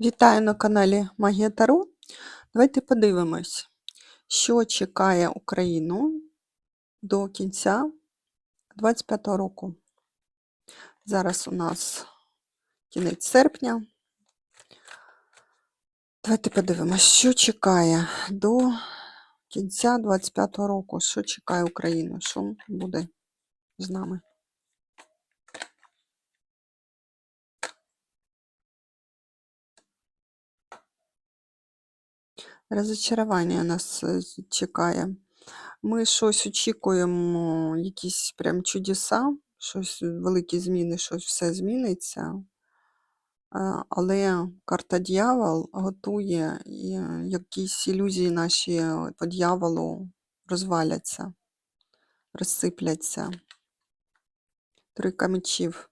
Вітаю на каналі Магія Таро. Давайте подивимось, що чекає Україну до кінця 2025 року. Зараз у нас кінець серпня. Давайте подивимось, що чекає до кінця 2025 року. Що чекає Україну? Що буде з нами? Розочарування нас е, чекає. Ми щось очікуємо, якісь прям чудеса, щось великі зміни, щось все зміниться. Але карта дьявол готує, е, якісь ілюзії наші по дьяволу розваляться, розсипляться. Тройка мечів.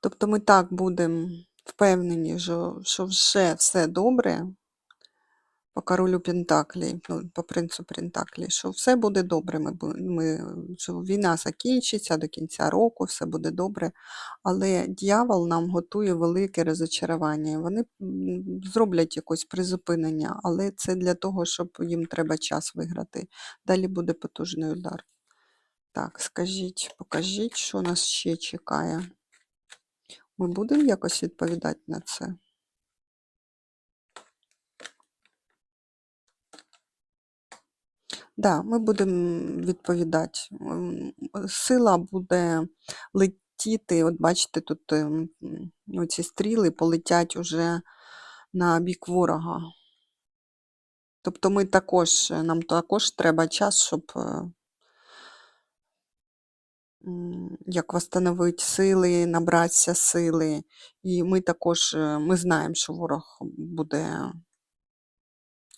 Тобто ми так будемо впевнені, що вже все добре, по королю Пентаклі, ну, по принцу Пентаклі, що все буде добре. Ми, ми, що війна закінчиться до кінця року, все буде добре. Але дьявол нам готує велике розочарування. Вони зроблять якось призупинення, але це для того, щоб їм треба час виграти. Далі буде потужний удар. Так, скажіть, покажіть, що нас ще чекає. Ми будемо якось відповідати на це? Да, ми будемо відповідати. Сила буде летіти. От бачите, тут ем, м, оці стріли полетять уже на бік ворога. Тобто ми також, е, нам також треба час, щоб е, як восстановити сили, набратися сили. І ми також е, ми знаємо, що ворог буде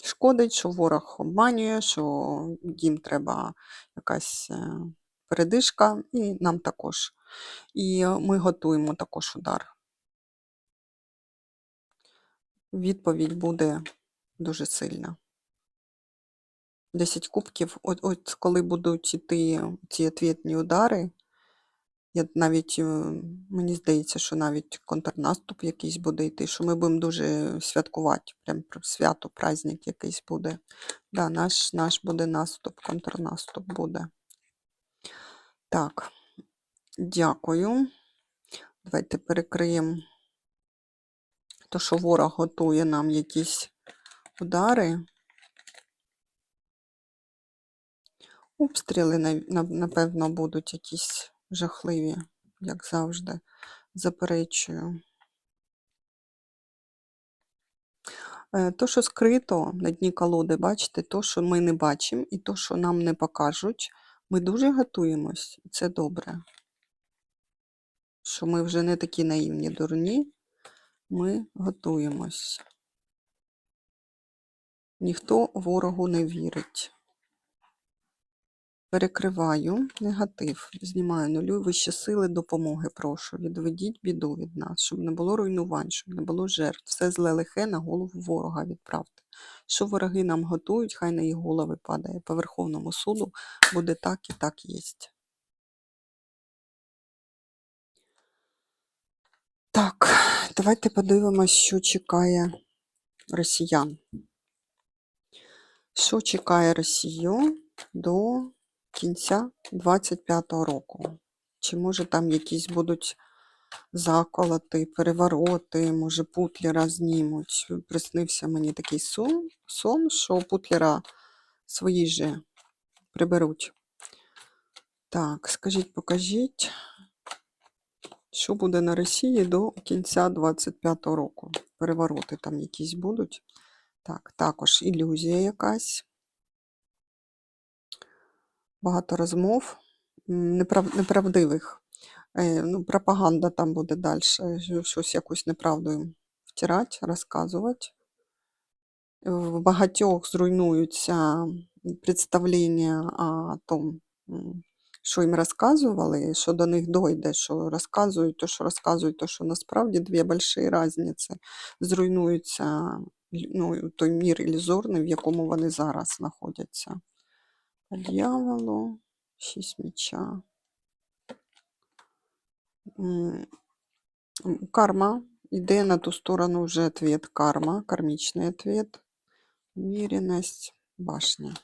шкодить, що ворог обманює, що їм треба якась е, передишка, і нам також. І ми готуємо також удар. Відповідь буде дуже сильна. 10 кубків, от, от коли будуть йти ці ответні удари, я навіть, е, мені здається, що навіть контрнаступ якийсь буде йти, що ми будемо дуже святкувати, прям свято, праздник якийсь буде. Да, наш, наш буде наступ, контрнаступ буде. Так, дякую. Давайте перекриємо то, що ворог готує нам якісь удари. Обстріли, напевно, будуть якісь жахливі, як завжди. Заперечую. Е, То, що скрито на дні колоди, бачите, то, що ми не бачимо, і то, що нам не покажуть, ми дуже готуємось, і це добре. Що ми вже не такі наївні дурні, ми готуємось. Ніхто ворогу не вірить. Перекриваю негатив, знімаю нулю, вищі сили допомоги, прошу. Відведіть біду від нас, щоб не було руйнувань, щоб не було жертв. Все зле лихе на голову ворога відправте. Що вороги нам готують, хай на їх голови падає. По Верховному суду буде так і так єсть. Так, давайте подивимось, що чекає росіян. Що чекає Росію до кінця 25-го року? Чи може там якісь будуть заколоти, перевороти, може Путлера знімуть? Приснився мені такий сон, сон що Путлера свої же приберуть. Так, скажіть, покажіть, що буде на Росії до кінця 25-го року? Перевороти там якісь будуть. Так, також ілюзія якась. Багато розмов неправ... неправдивих. Е, ну, пропаганда там буде далі. Щось якусь неправду втирати, розказувати. В багатьох зруйнуються представлення о том, що їм розказували, що до них дойде, що розказують, то, що розказують, то, що насправді дві великі різниці. Зруйнується ну, той мір ілюзорний, в якому вони зараз знаходяться. Дьяволу, шість меча. Карма Йде на ту сторону вже ответ карма, кармічний ответ. Умеренность, башня.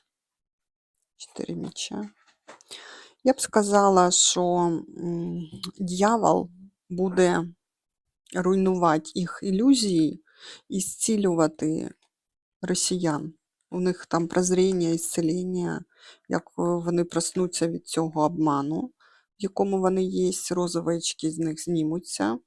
Чотири меча. Я б сказала, що дьявол буде руйнувати їх ілюзії і зцілювати росіян. У них там прозріння, ісцеління, як е, вони проснуться від цього обману, в якому вони є, розовички з них знімуться.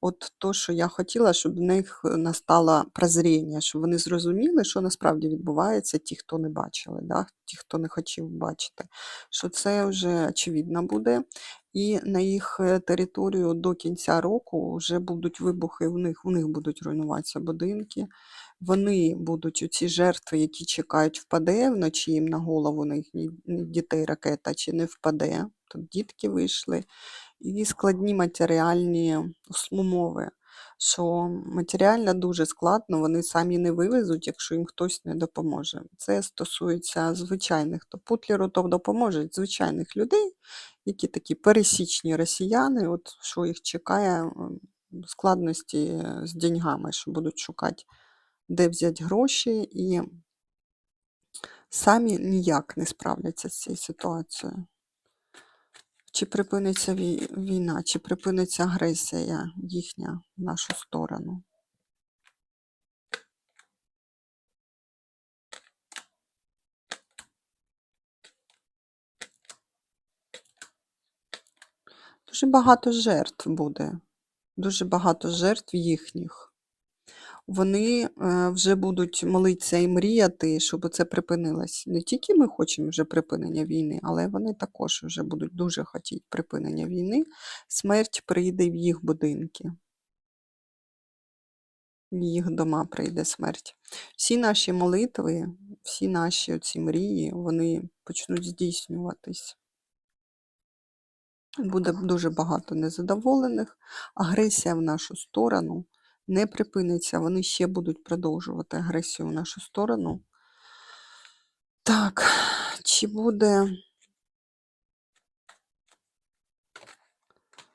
От то, що я хотіла, щоб в них настало прозріння, щоб вони зрозуміли, що насправді відбувається, ті, хто не бачили, да? ті, хто не хотів бачити, що це вже очевидно буде. І на їх е, територію до кінця року вже будуть вибухи, у них, у них будуть руйнуватися будинки. Вони будуть у ці жертви, які чекають, впаде вночі їм на голову на їхніх дітей ракета чи не впаде. Тут дітки вийшли і складні матеріальні умови, що матеріально дуже складно, вони самі не вивезуть, якщо їм хтось не допоможе. Це стосується звичайних, то Путлеру то допоможуть звичайних людей, які такі пересічні росіяни, от що їх чекає складності з деньгами, що будуть шукати, де взяти гроші, і самі ніяк не справляться з цією ситуацією. Чи припиниться війна, чи припиниться агресія їхня в нашу сторону? Дуже багато жертв буде, дуже багато жертв їхніх. Вони е, вже будуть молитися і мріяти, щоб це припинилось. Не тільки ми хочемо вже припинення війни, але вони також вже будуть дуже хотіти припинення війни. Смерть прийде в їх будинки. В їх дома прийде смерть. Всі наші молитви, всі наші оці мрії, вони почнуть здійснюватись. Буде дуже багато незадоволених. Агресія в нашу сторону не припиниться. Вони ще будуть продовжувати агресію в нашу сторону. Так, чи буде.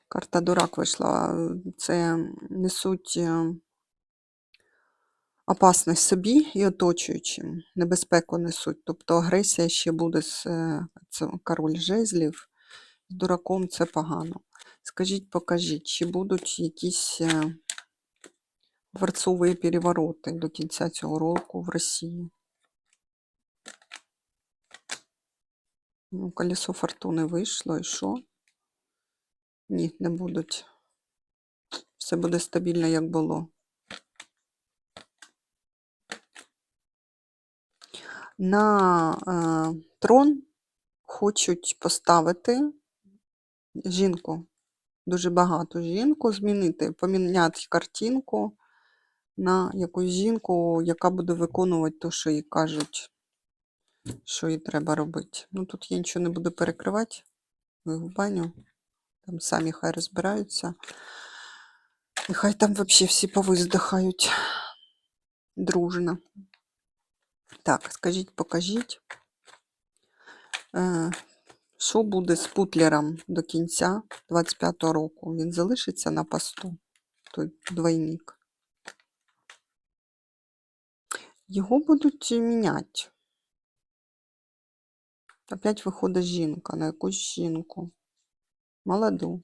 Карта дурак вийшла. Це несуть е, опасність собі і оточуючим. Небезпеку несуть. Тобто агресія ще буде з е, це король жезлів. З дураком це погано. Скажіть, покажіть, чи будуть якісь е, дворцові перевороти до кінця цього року в Росії? Ну, колесо фортуни вийшло, і що? Ні, не будуть. Все буде стабільно, як було. На е, трон хочуть поставити жінку. Дуже багато жінку змінити, поміняти картинку на якусь жінку, яка буде виконувати те, що їй кажуть, що їй треба робити. Ну, тут я нічого не буду перекривати. В баню. Там самі хай розбираються. І хай там взагалі всі повиздихають дружно. Так, скажіть, покажіть, е, що буде з Путлером до кінця 25-го року? Він залишиться на посту, той двойник. Його будуть міняти. Опять виходить жінка на якусь жінку. Молоду.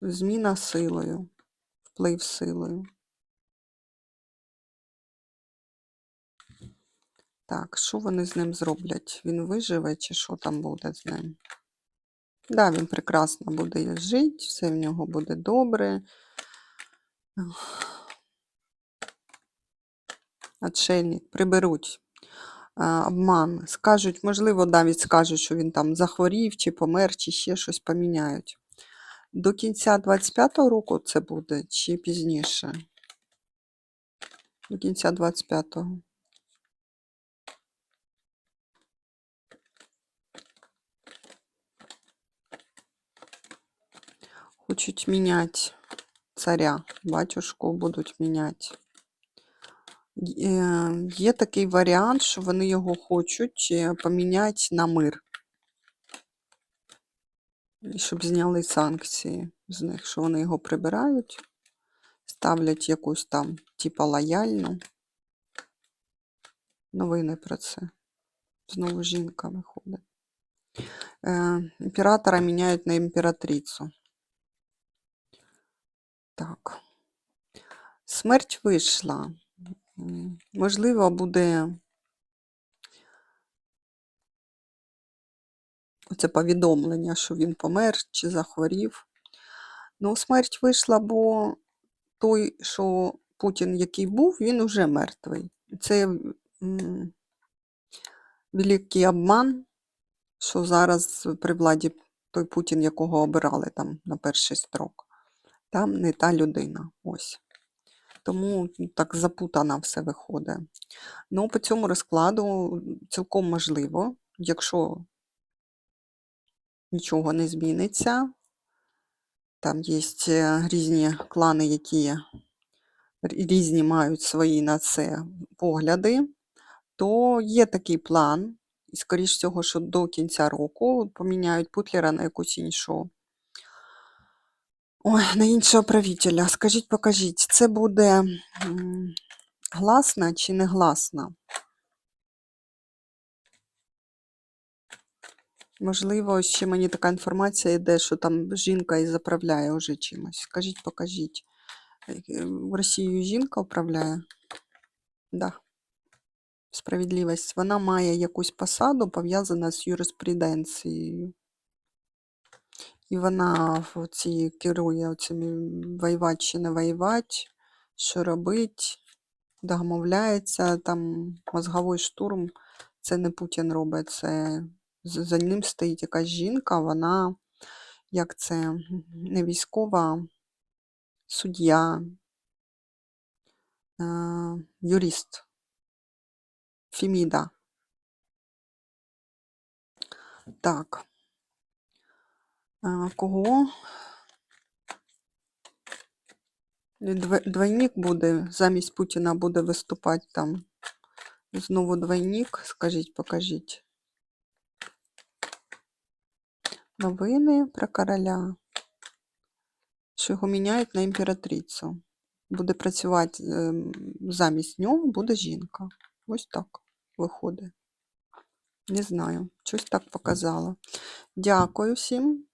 Зміна силою, вплив силою. Так, що вони з ним зроблять? Він виживе чи що там буде з ним? Да, він прекрасно буде жити, все в нього буде добре. Отшельник, приберуть а, обман. Скажуть, можливо, навіть скажуть, що він там захворів, чи помер, чи ще щось поміняють. До кінця 25-го року це буде, чи пізніше? До кінця 25-го. Хочуть міняти царя, батюшку будуть міняти. Е, Є такий варіант, що вони його хочуть е, поміняти на мир. Щоб зняли санкції з них, що вони його прибирають. ставлять якусь там, типа лояльну. Новини про це. Знову жінка виходить. Е, імператора міняють на імператрицю. Так. Смерть вийшла. Можливо, буде оце повідомлення, що він помер чи захворів. Ну, смерть вийшла, бо той, що Путін, який був, він уже мертвий. Це великий обман, що зараз при владі той Путін, якого обирали там на перший строк, там не та людина. Ось. Тому так запутано все виходить. Ну, по цьому розкладу цілком можливо, якщо нічого не зміниться, там є різні клани, які різні мають свої на це погляди, то є такий план, і скоріш всього, що до кінця року поміняють Путлера на якусь іншу. Ой, на іншого правителя. Скажіть, покажіть, це буде гласна чи не гласна? Можливо, ще мені така інформація йде, що там жінка і заправляє уже чимось. Скажіть, покажіть. Е, В Росію жінка управляє? Да. Справедливість. Вона має якусь посаду, пов'язану з юриспруденцією. І вона в ці керує цими воювати чи не воювати, що робить, домовляється, там мозговий штурм. Це не Путін робить, це за ним стоїть якась жінка, вона, як це, не військова, суддя, е, юрист, Феміда. Так. Кого? Двойник буде, замість Путіна буде виступати там. Знову двойник, скажіть, покажіть. Новини про короля. Що його міняють на імператрицю. Буде працювати ем, замість нього, буде жінка. Ось так виходить. Не знаю, щось так показало. Дякую всім